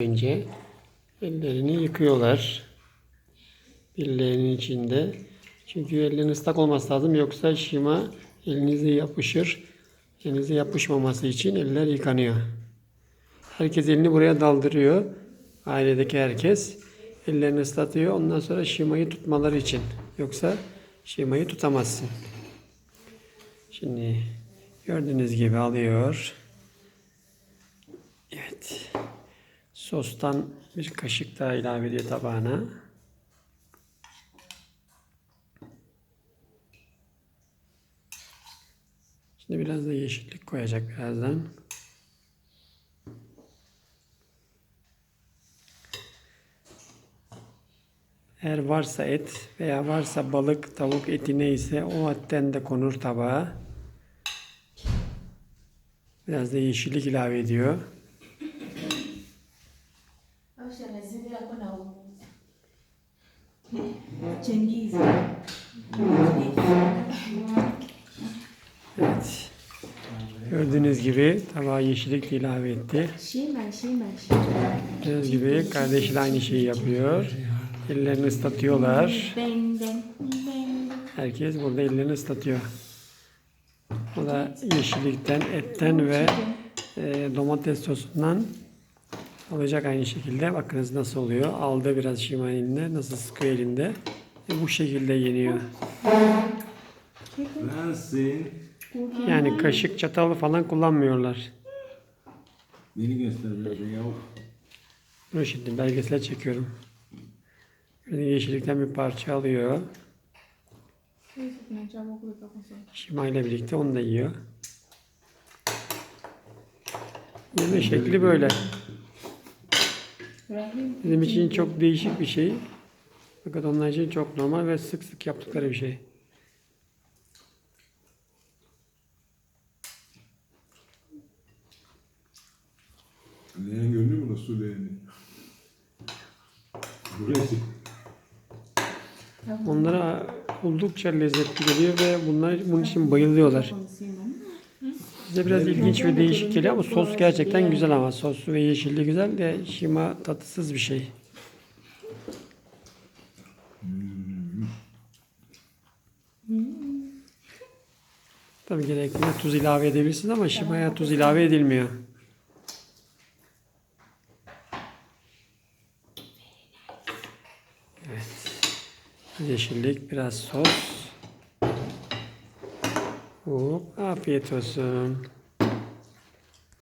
Önce ellerini yıkıyorlar. Birilerinin içinde. Çünkü ellerin ıslak olması lazım. Yoksa şima elinize yapışır. Elinize yapışmaması için eller yıkanıyor. Herkes elini buraya daldırıyor. Ailedeki herkes ellerini ıslatıyor. Ondan sonra şimayı tutmaları için. Yoksa şimayı tutamazsın. Şimdi gördüğünüz gibi alıyor. Evet. Sostan bir kaşık daha ilave ediyor tabağına. Şimdi biraz da yeşillik koyacak birazdan. Eğer varsa et veya varsa balık, tavuk eti neyse o etten de konur tabağa. Biraz da yeşillik ilave ediyor. Au mazingira kuna uongozi. Cengiz. Evet. Gördüğünüz gibi tabağa yeşillik de ilave etti. Gördüğünüz gibi kardeşi de aynı şeyi yapıyor. Ellerini ıslatıyorlar. Herkes burada ellerini ıslatıyor. O da yeşillikten, etten ve e, domates sosundan olacak aynı şekilde. Bakınız nasıl oluyor. Aldı biraz şima elinde. Nasıl sıkıyor elinde. Ve bu şekilde yeniyor. Lensin. Yani kaşık, çatalı falan kullanmıyorlar. Beni göster biraz ya. Dur şimdi belgesel çekiyorum. Böyle yeşillikten bir parça alıyor. Şima ile birlikte onu da yiyor. Yeme şekli böyle. Bizim için çok değişik bir şey. Fakat onlar için çok normal ve sık sık yaptıkları bir şey. Leğen görünüyor mu su leğeni? Burası. Onlara oldukça lezzetli geliyor ve bunlar bunun için bayılıyorlar. Bize biraz ilginç ve değişik geliyor ama sos gerçekten güzel ama sosu ve yeşilliği güzel de şima tatsız bir şey. Tabii gerektiğinde tuz ilave edebilirsiniz ama şimaya tuz ilave edilmiyor. Evet. Yeşillik, biraz sos. o apito